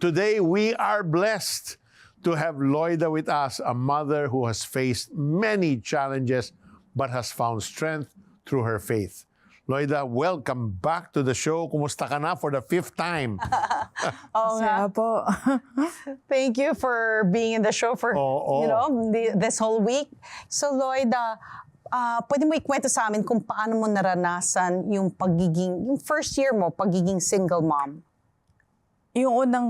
Today, we are blessed to have Loida with us, a mother who has faced many challenges but has found strength through her faith. Loida, welcome back to the show. Kumusta ka na for the fifth time? Oo nga. Kaya po. Thank you for being in the show for, Oo. you know, the- this whole week. So, Lloyd, ah, ah, pwede mo ikwento sa amin kung paano mo naranasan yung pagiging, yung first year mo, pagiging single mom. Yung unang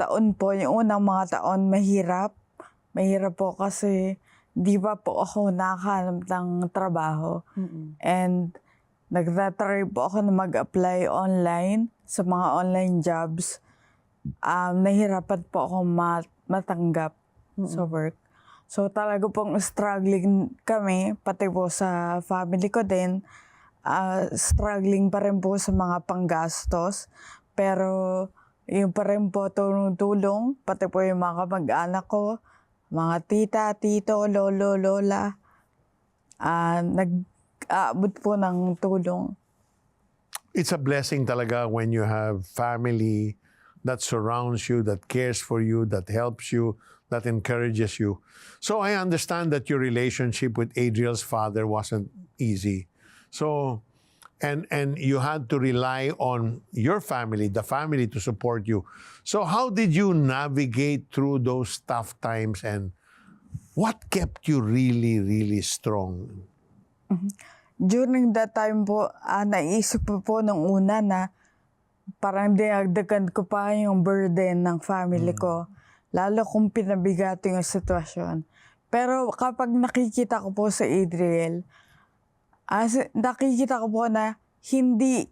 taon po, yung unang mga taon, mahirap. Mahirap po kasi di ba po ako nakahanap ng trabaho. And nagtatry po ako na mag-apply online sa mga online jobs. Um, nahirapan po ako mat- matanggap sa work. So talaga pong struggling kami, pati po sa family ko din. Ah, struggling pa rin po sa mga panggastos. Pero yung pa rin po tulong-tulong, pati po yung mga kamag-anak ko, mga tita, tito, lolo, lola, ah nag-aabot po ng tulong. it's a blessing talaga when you have family that surrounds you, that cares for you, that helps you, that encourages you. So I understand that your relationship with Adriel's father wasn't easy. So and and you had to rely on your family, the family to support you. So how did you navigate through those tough times and what kept you really really strong? during that time po, ah, naisip ko po nung una na parang dinagdagan ko pa yung burden ng family ko. Lalo kung pinabigato yung sitwasyon. Pero kapag nakikita ko po sa Adriel, as, nakikita ko po na hindi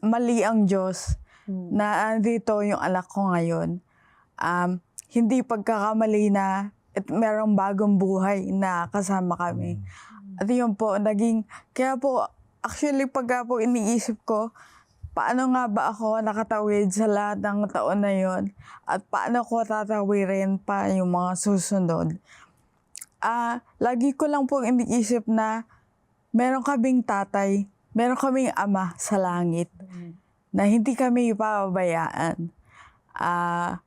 mali ang Diyos na andito yung anak ko ngayon. Um, hindi pagkakamali na at merong bagong buhay na kasama kami. At yun po, naging, kaya po, actually pagka po iniisip ko, paano nga ba ako nakatawid sa lahat ng taon na yon at paano ko tatawirin pa yung mga susunod. Ah, lagi ko lang po iniisip na meron kaming tatay, meron kaming ama sa langit na hindi kami ipapabayaan. Ah,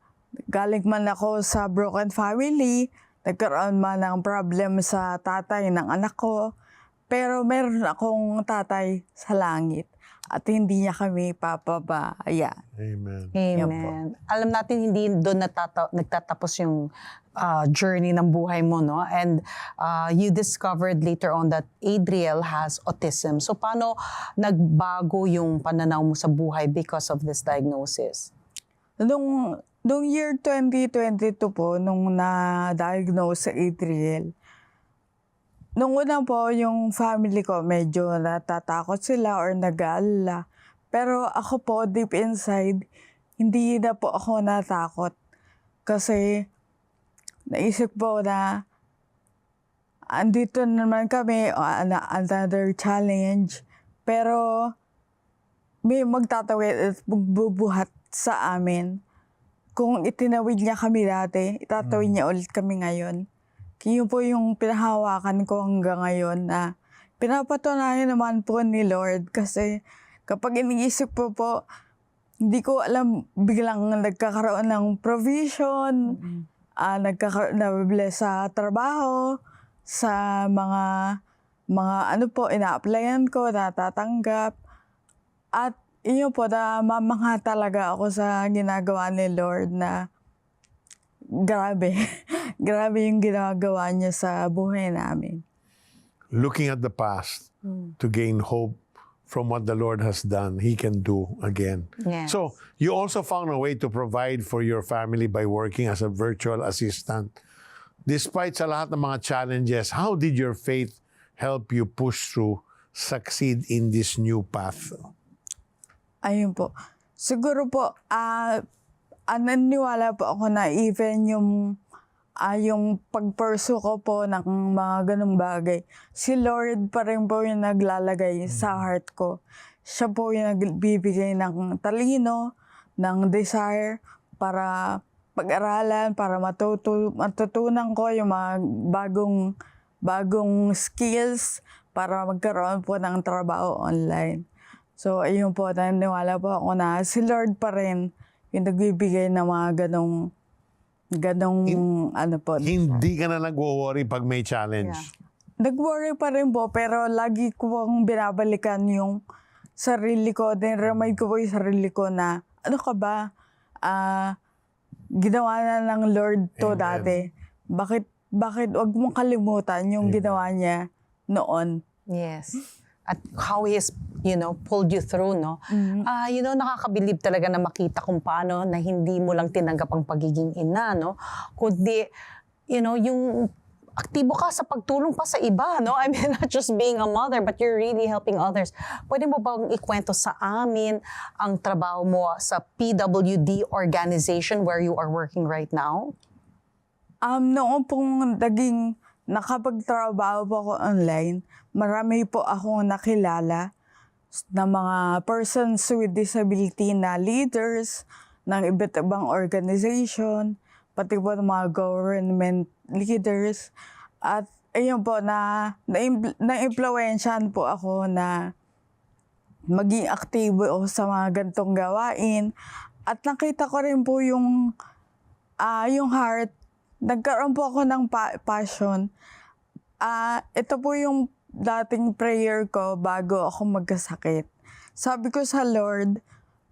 galing man ako sa broken family, nagkaroon man ng problem sa tatay ng anak ko, pero meron akong tatay sa langit at hindi niya kami papabayaan. Amen. Yan Amen. Alam natin hindi doon natata- nagtatapos yung ah, journey ng buhay mo, no? And ah, you discovered later on that Adriel has autism. So paano nagbago yung pananaw mo sa buhay because of this diagnosis? Nung, nung year 2022 po, nung na-diagnose sa Adriel, nung una po, yung family ko medyo natatakot sila or nag-aalala. Pero ako po, deep inside, hindi na po ako natakot. Kasi naisip po na andito naman kami, another challenge. Pero may magtatawid at magbubuhat sa amin. Kung itinawid niya kami dati, itatawid niya ulit kami ngayon. Yun po yung pinahawakan ko hanggang ngayon na pinapatunayan naman po ni Lord kasi kapag iniisip po po, hindi ko alam, biglang nagkakaroon ng provision, ah nagkakaroon na bless sa trabaho, sa mga mga ano po, ina-applyan ko, natatanggap. At yun po, na mamangha talaga ako sa ginagawa ni Lord na grabe. grabe yung ginagawa niya sa buhay namin. looking at the past to gain hope from what the Lord has done, He can do again. Yes. So, you also found a way to provide for your family by working as a virtual assistant. Despite sa lahat ng mga challenges, how did your faith help you push through, succeed in this new path? Ayun po. Siguro po, ah ah, naniniwala po ako na even yung ah, yung pagperso ko po ng mga ganong bagay, si Lord pa rin po yung naglalagay sa heart ko. Siya po yung nagbibigay ng talino, ng desire para pag-aralan, para matutu- matutunan ko yung mga bagong bagong skills para magkaroon po ng trabaho online. So, ayun po, naniniwala po ako na si Lord pa rin yung nagbibigay ng mga ganong, ganong, ano po. Hindi ka na nagwo-worry pag may challenge. Nag-worry pa rin po, pero lagi ko pong binabalikan yung sarili ko. Then remind ko po yung sarili ko na, ano ka ba? Ah, ginawa na ng Lord to Amen. dati. Bakit, bakit wag mong kalimutan yung Amen. ginawa niya noon? Yes. At how he has, you know, pulled you through, no? Ah, you know, nakakabilib talaga na makita kung paano na hindi mo lang tinanggap ang pagiging ina, no? Kundi, you know, yung aktibo ka sa pagtulong pa sa iba, no? I mean, not just being a mother, but you're really helping others. Pwede mo bang ikwento sa amin ang trabaho mo sa PWD organization where you are working right now? Um, noong pong naging nakapagtrabaho po ako online, marami po akong nakilala na mga persons with disability na leaders ng iba't ibang organization, pati po ng mga government leaders. At ayun po, na, na, na-influensyan po ako na maging aktibo ako sa mga gantong gawain. At nakita ko rin po yung, ah yung heart nagkaroon po ako ng pa- passion. Ah, ito po yung dating prayer ko bago ako magkasakit. Sabi ko sa Lord,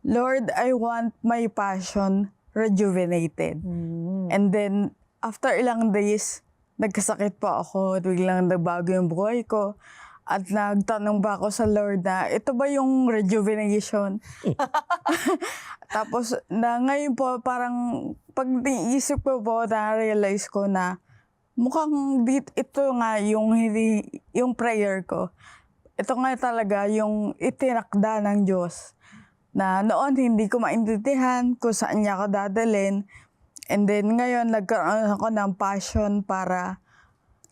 Lord, I want my passion rejuvenated. And then, after ilang days, nagkasakit po ako, biglang nagbago yung buhay ko. At nagtanong ba ako sa Lord na, ito ba yung rejuvenation? Tapos, na ngayon po, parang pag niisip ko po, na-realize ko na mukhang dit, ito nga yung, yung prayer ko. Ito nga talaga yung itinakda ng Diyos. Na noon hindi ko maintindihan kung saan niya ako dadalhin. And then ngayon nagkaroon ako ng passion para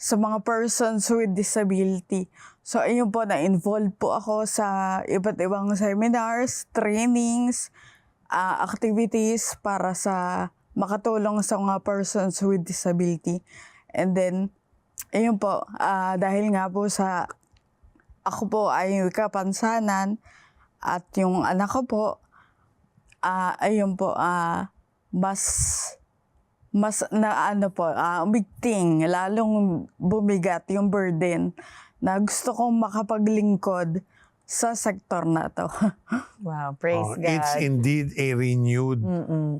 sa mga persons with disability. So ayun po, na-involved po ako sa iba't ibang seminars, trainings, ah, activities para sa makatulong sa mga persons with disability. And then, ayun po, ah, dahil nga po sa ako po ay kapansanan at yung anak ko po, ah, ayun po, ah, mas mas na ano po, ah, umigting, lalong bumigat yung burden na gusto kong makapaglingkod sa sektor na to. Wow, praise Oh, God. it's indeed a renewed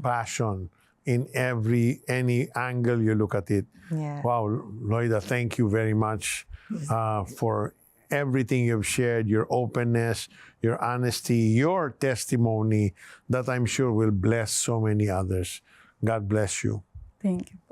passion in every any angle you look at it. Yeah. Wow, Loida, thank you very much uh, for everything you've shared, your openness, your honesty, your testimony that I'm sure will bless so many others. God bless you. Thank you.